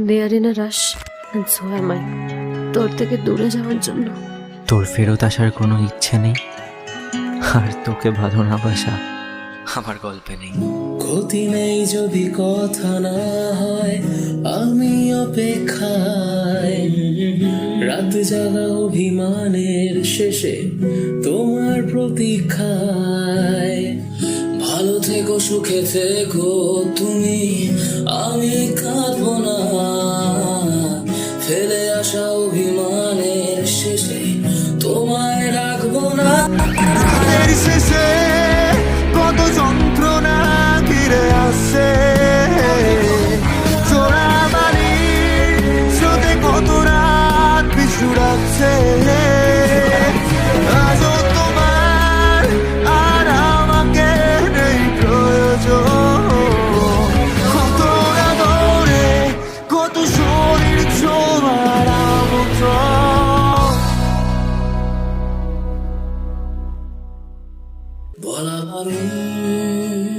There in rush and so am I তোর থেকে দূরে যাওয়ার জন্য। তোর ফেরত আসার কোনো ইচ্ছে নেই? আর তোকে ভালো না বাসা আমার গল্পে নেই। ক্ষতি নেই যদি কথা না হয় আমি অপেক্ষায়। রাত জাগা অভিমানের শেষে তোমার প্রতীক্ষায়। ভালো থেকো সুখে থেকো তুমি আমি কাঁদবো রাখব না বলা পারুন